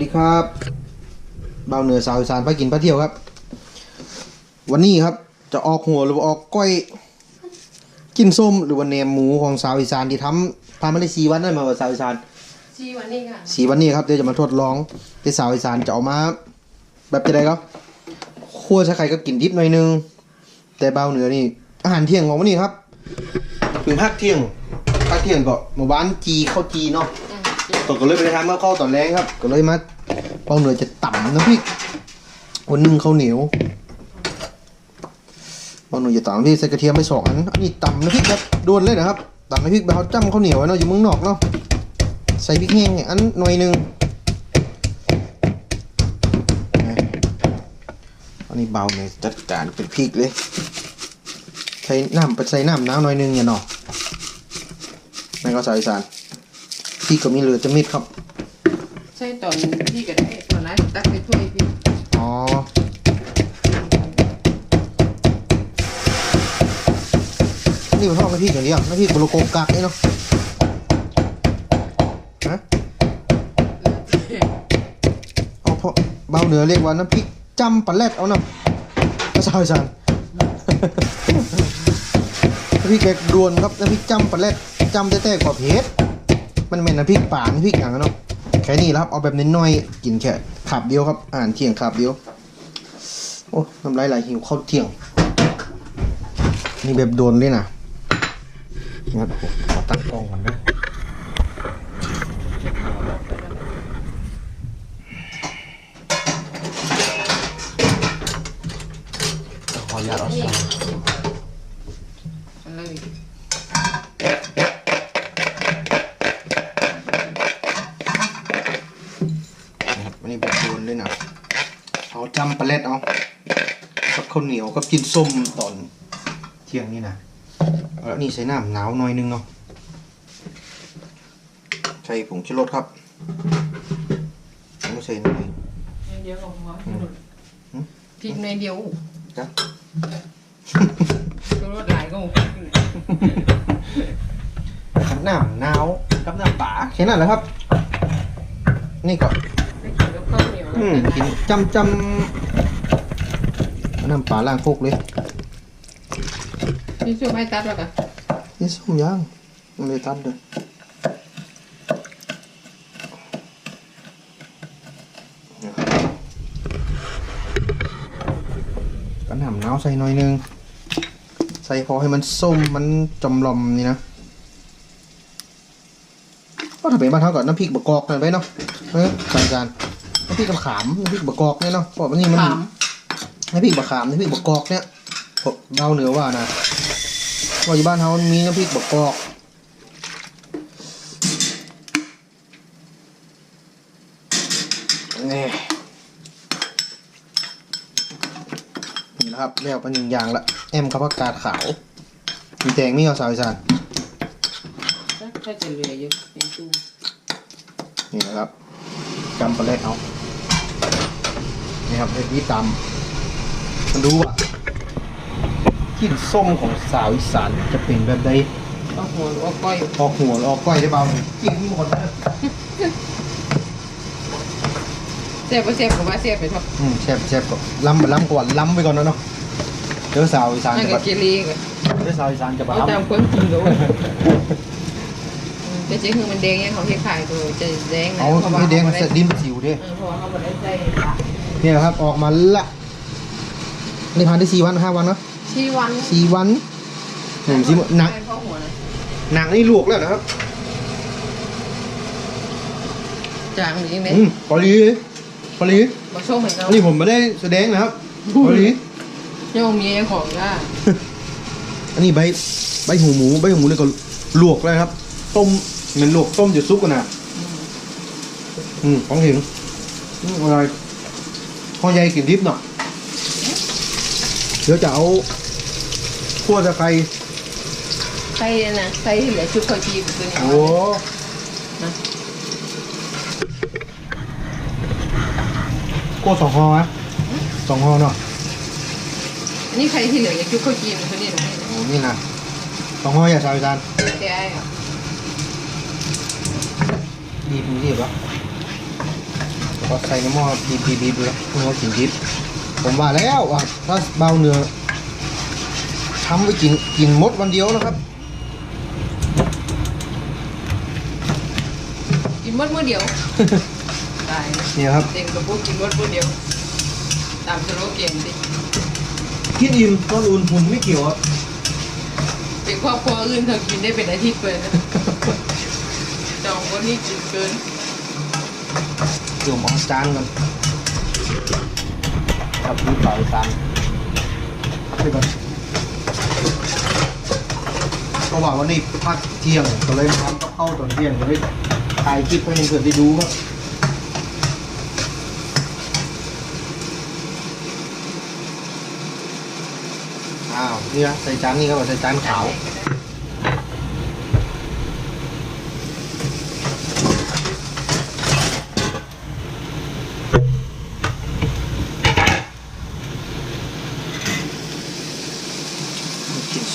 วัสดีครับบ่าวเหนือสาวอีสานไปกินไปเที่ยวครับ วันนี้ครับจะออกหัวหรือว่าออกก้อยกินส้มหรือว่าแหนมหมูของสาวอีสานที่ทำทำมาได้สี่วันได้มาว่าสาวอีสานชีวันนี้ค่ะสี่วันนี้ครับเดี๋ยวจะมาทดลองที่สาวอีสานจะเอามา แบบจะได้ครับคั่วใช้ไข่ก็กินดิบหน่อยนึง แต่บ่าวเหนือนี่อาหารเที่ยงของวันนี้ครับ ถึงภาคเที่ยงภาคเที่ยงก็หมู่บ้านจีข้าวจีเนาะอืม ตกก็เลยไปทำข้าวเข้าตอนแรกครับ ก็เลยมาเป้าเหนือจะต่ำน้ำพริกวันนึ่งข้าวเหนียวเป้าเหนือจะต่ำพริกใส่กระเทียมไปสองอันอันนี้ต่ำน้ำพริกแบบด่วนเลยนะครับต่ำน้ำพริกแบบเขาจ้ำข้าวเหนียวไว้เนาะอยู่เมืองนอกเนาะใส่พริกแห้งอันหน่อยหนึ่งนะอันนี้เบาเนี่ยจัดการเป็นพริกเลยใส่น้ำไปใส่น้ำน้ำหน่อยหนึงเนี่ยเนาะแม่งก็ใส่อีสาน พี่ก็มีเหลือจะมิดครับ ใช่ตอนพี่ก็ได้ตอนนั้นตักไปถ้วยพี่อ๋อนี่มันทอดน้ำพริกอย่างเดียวน้ำพริกโบโลโกกักนี่เนาะฮะเอาเพราะเบาเหนือเรียกว่าน้ำพริกจำปลาแรดเอาเนาะภาษาอีสานน้ำพริกแบบดวนครับน้ำพริกจำปลาแรดจำแต่ๆกว่าเผ็ด มันเป็นน้ำพริกป่าน้ำพริกอย่างนั้นเนาะแค่นี้แหละครับเอาแบบน้อยๆกินแค่ขับเดียวครับ อ่านเที่ยงขับเดียว โอ้น้ำลายไหลหิวข้าวเที่ยง นี่แบบโดนเลยนะงั้นผมขอตั้งกล้องก่อนนะขออนุญาตเอานี่ใส่เอาเลยน ข้าวเหนียวกับกินส้มตอนเที่ยงนี่นะเอาแล้วนี่ใส่น้ำหนาวหน่อยนึงเนาะใส่ผงชูรสครับไม่ใส่หน่อยเดี๋ยวลงมาอืมพริกในเดียวจ้ะตัวรถหลายก็หมดน้ำหนาวกับน้ำป่าแค่นั้นแหละครับ นี่ก็ได้กินกับข้าวเหนียวอืมกินจำจำเอา น้ำป่าล้างโคกเลยนี่ช่วยให้ตัดแล้วกันนี่ส้มย่างมันเลยตัดเลยก็น้ำหนาวใส่หน่อยนึง ใส่พอให้มันส้มมันจำลอมนี่นะก็ถ้าเป็นบ้านเท่ากับน้ำพริกบะกอกนั่นไปเนาะเออจานจานน้ำพริกกระขามน้ำพริกบะกอกเนี่ยเนาะเพราะว่านี่มันขาม น้ำพริกบะขามน้ำพริกบะกอกเนี่ยผมเดาเหนือว่านะว่าอยู่บ้านเขามันมีน้ำพริกบะกอกนี่นี่นะครับแล้วเป็นหนึ่งอย่างละแอมกับผักกาดขาวมีแตงมีเอาสาวอีสานถ้าจะเหลืออยู่เป็นตู้นี่นะครับจำปลาเล็ดเอานี่ครับให้พี่ตำ มันดูว่ากลิ่นส้มของสาวอีสานจะเป็นแบบใดเอาหัวหรือเอาก้อยออกหัวหรือออกก้อยได้เบากินหมดนะเสียบก็เสียบกับว่าเสียบไปเถอะอืมแซ่บแซ่บก่อนล้ำล้ำก่อนล้ำไปก่อนนะเนาะเดี๋ยวสาวอีสานนั่นจะก็มาเกลีกันเดี๋ยวสาวอีสานจะมาเอาตามล้ำความจริงเลยแต่เจ๊คือมันแดงเนี่ยเขาเทขายตัวจะแดงนะเอาเพราะว่าไม่แดงเขาเสร็จดินสิวเด้เออเพราะว่าเขาไม่ได้ใส่ละนี่แหละครับออกมาละ นี่ผ่านได้สี่วันห้าวันเนาะชีวันสี่วันหนึ่งสี่หนักใส่ข้อหัวนะหนังนี่ลวกแล้วนะครับจางหรือยังไงอืมพอดีพอดีมาโชว์เหมือนกันอันนี้ผมไม่ได้แสดงนะครับพอดียังมีเจ้าของก็อันนี้ใบใบหูหมูใบหูหมูเลยก็ลวกเลยครับ ต้มเหมือนลวกต้มจะซุปกันนะอืมของถึงอืมอะไรพ่อใหญ่กินดิบเนาะ เดี๋ยวจะเอาขั้วตะไคร้ใส่นะใส่เหลือชุดข้าวจีบตัวนี้โอ้ขั้วสองห่อนะสองห่อเนาะนี่ใครที่เหลืออยากชุดข้าวจีบตัวนี้นะโอ้นี่นะสองห่ออย่าสาวจานแต่ไอ้อะดีผมรีบวะก็ใส่ในหม้อบีบบีบบีบเลยเนื้อกินดิบ ผมว่าแล้วว่าถ้าเบาเนื้อทำไว้กินกินหมดวันเดียวนะครับ กินมดมื้อเดียวตายเนี่ยครับเด็กกับพวกกินมดมื้อเดียว ตามสโลแกนดิกินอิ่มตอนอุ่นหุ่นไม่เกี่ยวครับเป็นครอบครัวอื่นเขากินได้เป็นอาทิตย์เลยนะจองคนนี้กินเกินเดี๋ยวผมเอาจานก่อน ครับพี่เป่าจานไปก่อนก็ว่าวันนี้พักเที่ยงก็เลยมาทำกับข้าวตอนเที่ยงก็เลยถ่ายคลิปให้เพื่อนๆได้ดูครับอ้าวนี่นะใส่จานนี่ครับใส่จานขาว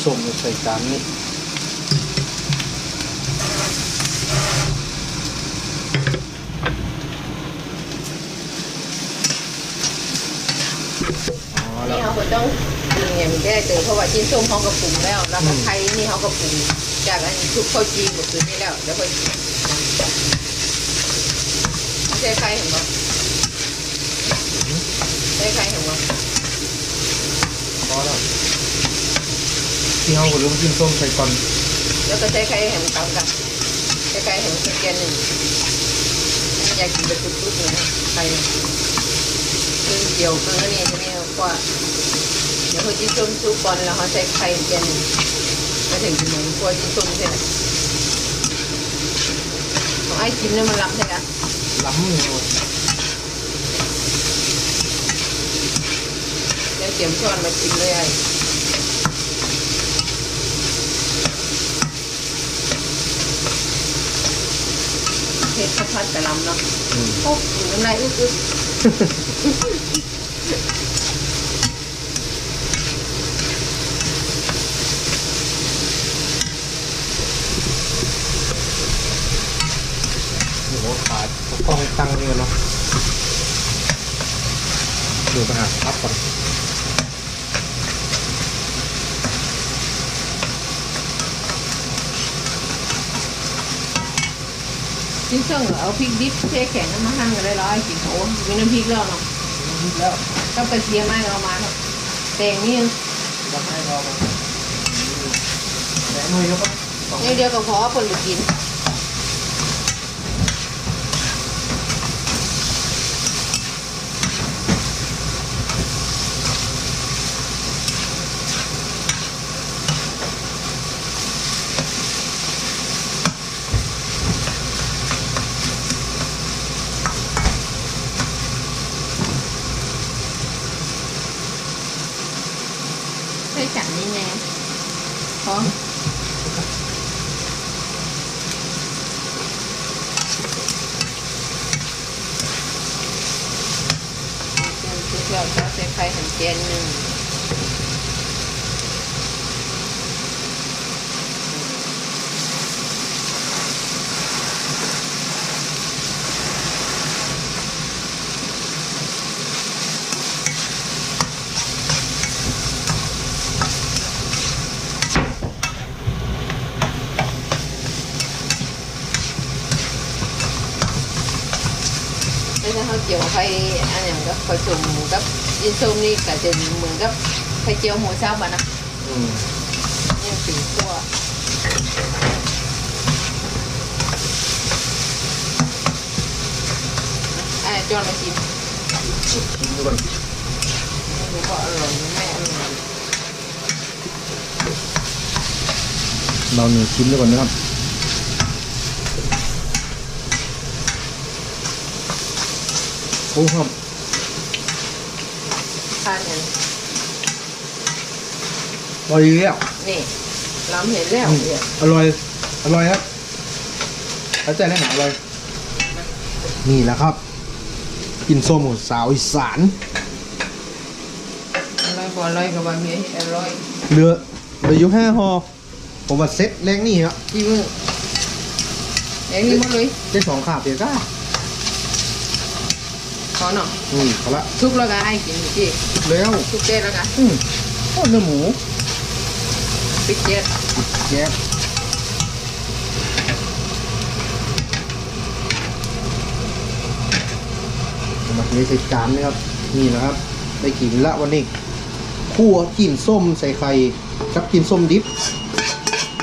ส้มใส่จานนี้นี่เขาก็ต้องปรุงอย่างแก้เจอเพราะว่าชิ้นส้มเขาก็ปรุงแล้ว แล้วก็ไทยนี่เขาก็ปรุงจากอันทุกข้าวจีนหมดคืนนี้แล้วแล้วก็ใช่ใครเห็นบ่ใช่ใครเห็นบ่พอแล้ว ที่เขาก็เริ่มกินส้มใส่ก่อนแล้วก็ใช้ใครเห็นตากันใช้ใครเห็นแกนหนึ่งอยากกินแบบตุ๊ดๆเลยนะใครคือเกี่ยวคือนี่ใช่ไหมกว่าเดี๋ยวเขาจิ้มส้มซุปก่อนแล้วเขาใช้ไข่แกนหนึ่งมาถึงจะเหมือนกลัวจิ้มส้มใช่ไหมของไอ้จิ้มเนี่ยมันล้ำใช่ไหมล้ำเลยแล้วเตรียมช้อนมาจิ้มเลยไอ้ เผ็ดข้าวผัดกะหล่ำเนาะอืมโอ้น้ำลายอึกอึกโอ้โหขาดเขากล้องตั้งนี่กันเนาะดูไปหาพับก่อน จิ้มส้มเหรอเอาพริกดิบเทแข็งน้ำมันหั่นกันได้ร้อยกินโอ้มีน้ำพริกแล้วเนาะแล้วก็กระเทียมไม่เอามาครับแตงนี่จะให้เรามาแหนมือแล้วก็ต้องนี่เดียวก็พอคนหรือกิน พอทุกอย่างก็ใส่ไข่หันเจนหนึ่งแล้วถ้าเขาเจียวไข่อันอย่างก็ผสม โอ้ครับทานอย่างอร่อยแล้วนี่เราเห็นแล้วเนี่ยอร่อย อร่อยครับเข้าใจแล้วหาอร่อย นี่แหละครับ กินส้มของสาวอีสาน อร่อยบ่อร่อยกับบะหมี่อร่อยเหลือเหลืออยู่ห้าห่อผมว่าเซ็ตแรงนี่ครับที่มืออย่างนี้หมดเลย ได้สองขาบเดียวก็ อเนาะอืมเอาละทุกแล้วก็ให้กินพี่แล้วทุกเจ๊แล้วก็อืมโอ้เนื้อหมูปิดเจ๊แยบเอามาเทใส่จานนะครับ นี่นะครับ ได้กินละวันนี้คั่วกินส้มใส่ไข่กับกินส้มดิบ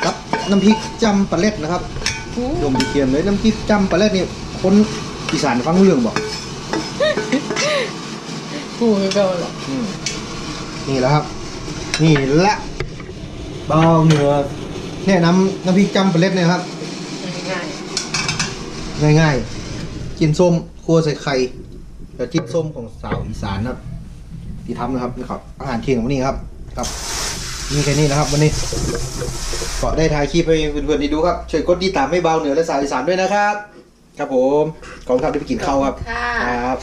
กับน้ำพริกจำปลาเล็ดนะครับโยมดีเทียมเลยน้ำพริกจำปลาเล็ดเนี่ยคนอีสานฟังรู้เรื่องบอก กูคือเก่าแหละนี่แหละครับ นี่ละเบาเหนือแนะนำน้ำพริกจำปลาเล็ดเนี่ยครับ ง่ายง่ายๆกินส้มครัวใส่ไข่แล้วจิ้มส้มของสาวอีสานครับที่ทำนะครับนี่ครับ อาหารเที่ยงวันนี้ครับครับมีแค่นี้นะครับวันนี้ก็ได้ถ่ายคลิปให้เพื่อนๆได้ดูครับช่วยกดติดตามให้เบาเหนือและสาวอีสานด้วยนะครับ ครับผมขอบคุณครับที่ไปกินข้าวครับค่ะ ครับ